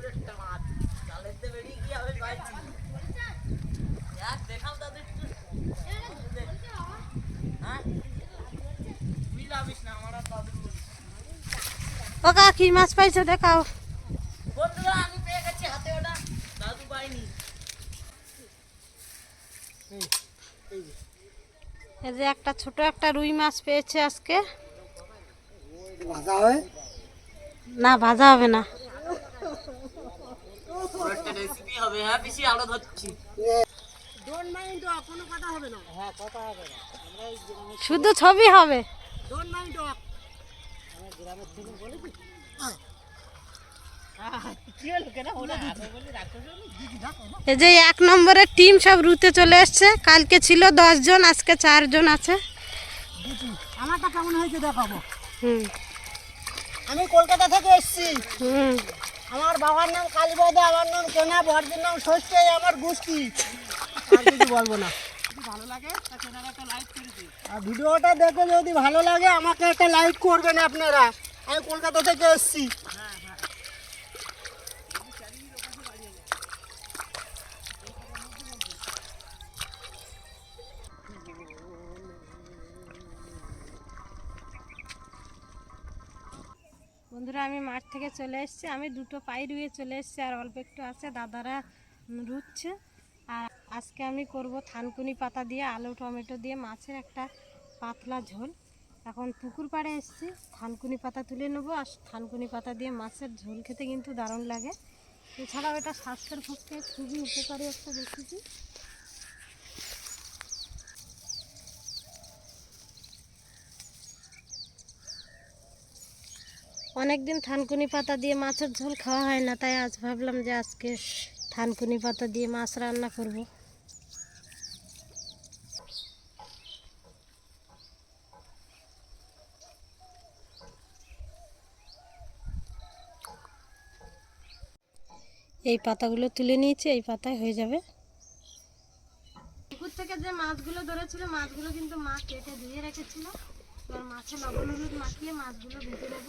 একটু হ্যাঁ? কা কি মাছ পাইছো দেখাও। বন্ধুরা আমি পেয়ে গেছি হাতে ওটা। দাদু পাইনি। এই যে একটা ছোট একটা রুই মাছ পেয়েছে আজকে। ভাজা হয়? না ভাজা হবে না পুরো একটা রেসিপি হবে হ্যাঁ বেশি আরও ধরছি। ডোন্ট মাইন্ড কোনো কথা হবে না। হ্যাঁ কথা হবে না। শুধু ছবি হবে। ডোন্ট মাইন্ড আমরা কি এই যে এক নম্বরের টিম সব রুতে চলে এসছে। কালকে ছিল জন আজকে চারজন আছে। আমারটা কেমন হয়েছে দেখাবো। হুম। আমি কলকাতা থেকে এসেছি। হুম। আমার বাবার নাম কালীবাদা আমার নাম কেনা বর্জের নাম সত্যি আমার গোষ্ঠী। আর কিছু বলব না। ভালো লাগে একটা লাইক করে দিই আর ভিডিওটা দেখে যদি ভালো লাগে আমাকে একটা লাইক করবেন আপনারা। আমি কলকাতা থেকে এসেছি। বন্ধুরা, আমি মাঠ থেকে চলে এসেছি। আমি দুটো পাই রুয়ে চলে এসেছি আর অল্প একটু আছে, দাদারা রুচ্ছে। আর আজকে আমি করব থানকুনি পাতা দিয়ে আলু, টমেটো দিয়ে মাছের একটা পাতলা ঝোল। এখন পুকুর পাড়ে এসেছি, থানকুনি পাতা তুলে নেব আর থানকুনি পাতা দিয়ে মাছের ঝোল খেতে কিন্তু দারুণ লাগে। এছাড়াও এটা স্বাস্থ্যের পক্ষে খুবই উপকারী একটা রেসিপি অনেকদিন থানকুনি পাতা দিয়ে মাছের ঝোল খাওয়া হয় না, তাই আজ ভাবলাম যে আজকে থানকুনি পাতা দিয়ে মাছ রান্না করব। এই পাতাগুলো তুলে নিয়েছি, এই পাতায় হয়ে যাবে। পুকুর থেকে যে মাছগুলো ধরেছিল, মাছগুলো কিন্তু মা কেটে ধুয়ে রেখেছিল। এবার মাছে লবণ হলুদ মাখিয়ে মাছগুলো ভেজে নেব।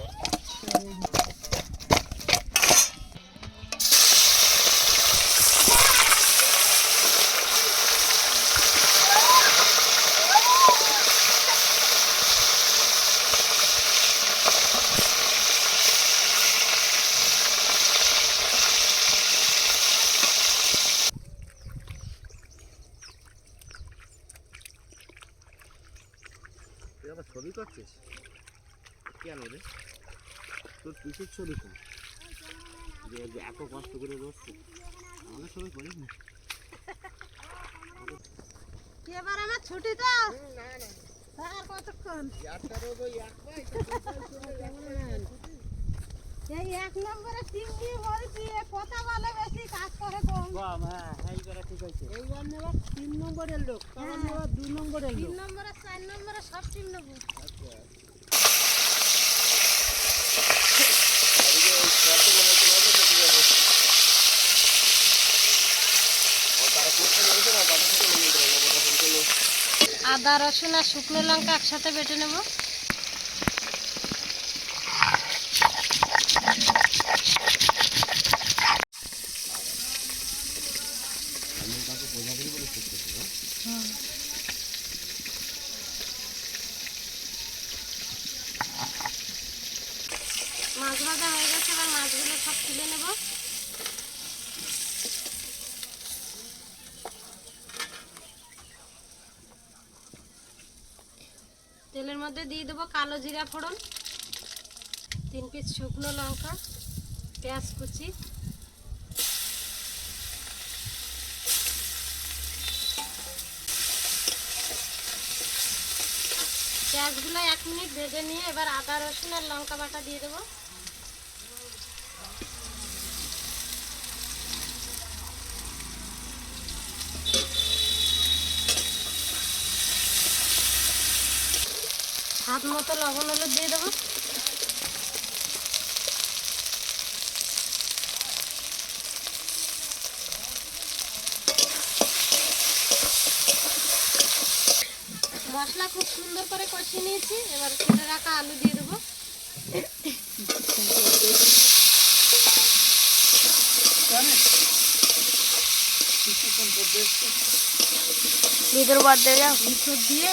তুই আবার ছবি করছিস কেন রে? তোর কিসের ছবি কর যে এত কষ্ট করে বসছে আমাদের ছবি করিস না? এবার আমার ছুটি তো। আর কতক্ষণ? এই এক নম্বরে টিম নিয়ে বলছি কথা বলে বেশি কাজ করে কম। হ্যাঁ হ্যাঁ এই করা ঠিক আছে। এইবার নেওয়া তিন নম্বরের লোক আমার নেওয়া দুই নম্বরের তিন লোক। নম্বরে চার নম্বরে সব টিম নেব আদা, রসুন আর শুকনো লঙ্কা একসাথে বেটে নেব। মাছ ভাজা হয়ে গেছে, এবার মাছগুলো সব তুলে নেব। তেলের মধ্যে দিয়ে দেবো কালো জিরা ফোড়ন, তিন পিস শুকনো লঙ্কা, পেঁয়াজ কুচি। পেঁয়াজগুলো এক মিনিট ভেজে নিয়ে এবার আদা রসুন আর লঙ্কা বাটা দিয়ে দেবো। হাত মতো লবণ হলুদ দিয়ে দেবো। মশলা খুব সুন্দর করে কষিয়ে নিয়েছি এবার কেটে রাখা আলু দিয়ে দেবো। ভিতর বাদ দিয়ে ভিতর দিয়ে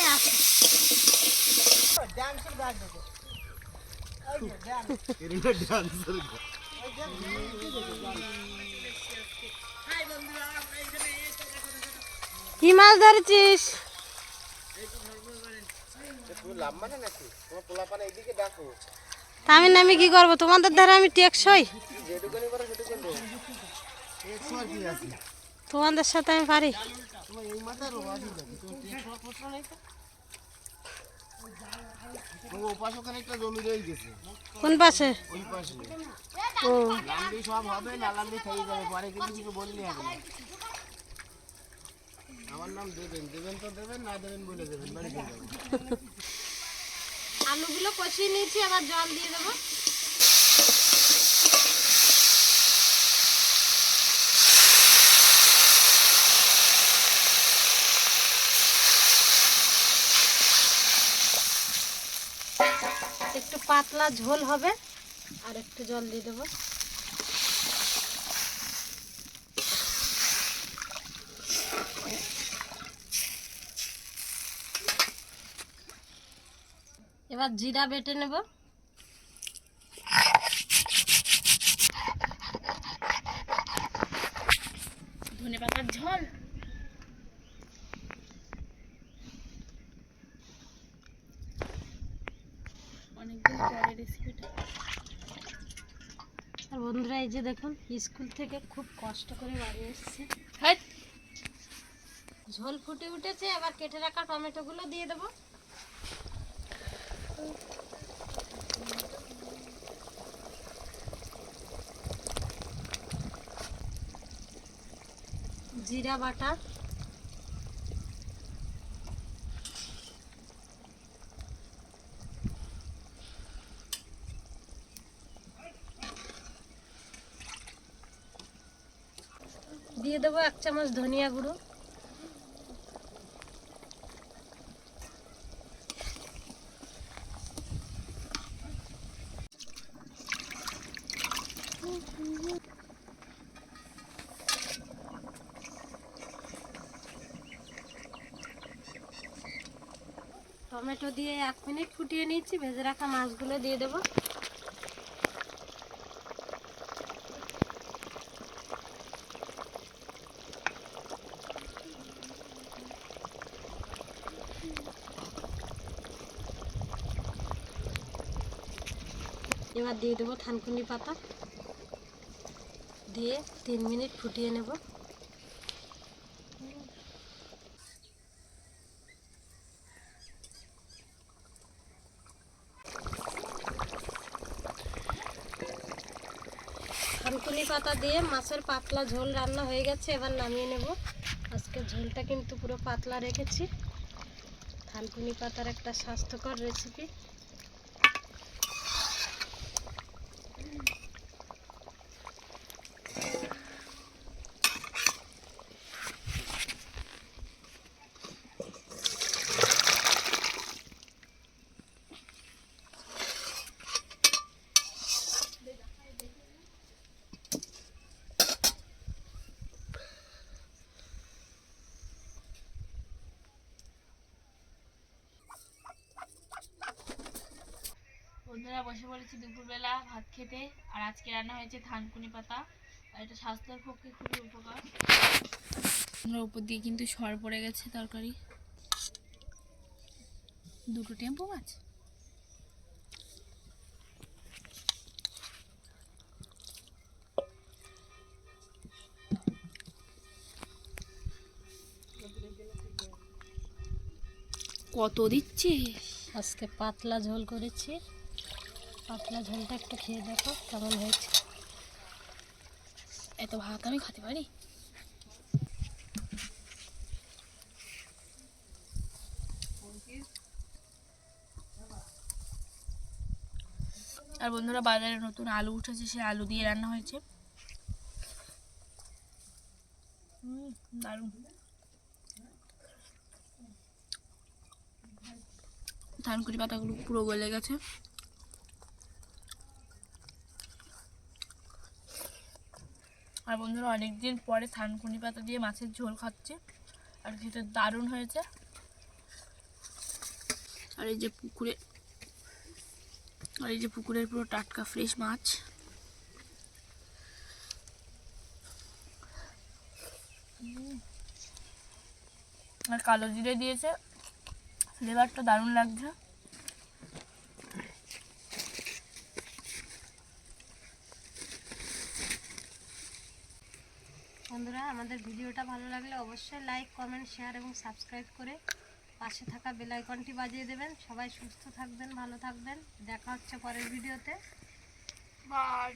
কি মাছ ধরেছিস? আমি নামি কি করব? তোমাদের দ্বারা আমি টেকসই। তোমাদের সাথে আমি পারি তোমার এই মাথার ও আছে দেখো তোমার টেকসো প্রশ্ন নেই তো ও ওপাশ ওখানে একটা জমি রয়ে গেছে কোন পাশে? ও। সব হবে না থেকে যাবে পরে কিন্তু কিছু বললি হবে আমার নাম দেবেন দেবেন তো দেবেন না দেবেন বলে দেবেন বাড়িতে আলুগুলো কষিয়ে নিয়েছি আবার জল দিয়ে দেবো একটু পাতলা ঝোল হবে। আর একটু জল দিয়ে দেবো। এবার জিরা বেটে নেব ধনে পাতার ঝোল অনেকদিন পরে রেসিপিটা আর বন্ধুরা এই যে দেখুন স্কুল থেকে খুব কষ্ট করে বাড়ি এসেছে। ঝোল ফুটে উঠেছে এবার কেটে রাখা টমেটোগুলো দিয়ে দেবো। জিরা বাটা দিয়ে দেবো এক চামচ ধনিয়া গুঁড়ো। টমেটো দিয়ে এক মিনিট ফুটিয়ে নিচ্ছি ভেজে রাখা মাছগুলো দিয়ে দেবো। এবার দিয়ে দেবো, থানকুনি পাতা দিয়ে তিন মিনিট ফুটিয়ে নেব। থানকুনি পাতা দিয়ে মাছের পাতলা ঝোল রান্না হয়ে গেছে, এবার নামিয়ে নেব। আজকে ঝোলটা কিন্তু পুরো পাতলা রেখেছি। থানকুনি পাতার একটা স্বাস্থ্যকর রেসিপি বন্ধুরা বসে পড়েছি দুপুরবেলা ভাত খেতে, আর আজকে রান্না হয়েছে থানকুনি পাতা, আর এটা স্বাস্থ্যের পক্ষে খুবই উপকার। আমরা উপর দিয়ে কিন্তু সর পড়ে গেছে তরকারি। দুটো টেম্পো মাছ? কত দিচ্ছে আজকে পাতলা ঝোল করেছি। পাতলা ঝোলটা একটু খেয়ে দেখো কেমন হয়েছে। এত ভাত আমি খেতে পারি? আর বন্ধুরা বাজারে নতুন আলু উঠেছে, সে আলু দিয়ে রান্না হয়েছে। থানকুনি পাতাগুলো পুরো গলে গেছে। আর বন্ধুরা অনেকদিন পরে থানকুনি পাতা দিয়ে মাছের ঝোল খাচ্ছে। আর খেতে দারুণ হয়েছে। আর এই যে পুকুরে, আর এই যে পুকুরের পুরো টাটকা ফ্রেশ মাছ। আর কালো জিরে দিয়েছে। ফ্লেভারটা দারুণ লাগছে। বন্ধুরা, আমাদের ভিডিওটা ভালো লাগলে অবশ্যই লাইক কমেন্ট শেয়ার এবং সাবস্ক্রাইব করে পাশে থাকা বেলাইকনটি বাজিয়ে দেবেন। সবাই সুস্থ থাকবেন, ভালো থাকবেন। দেখা হচ্ছে পরের ভিডিওতে। বাই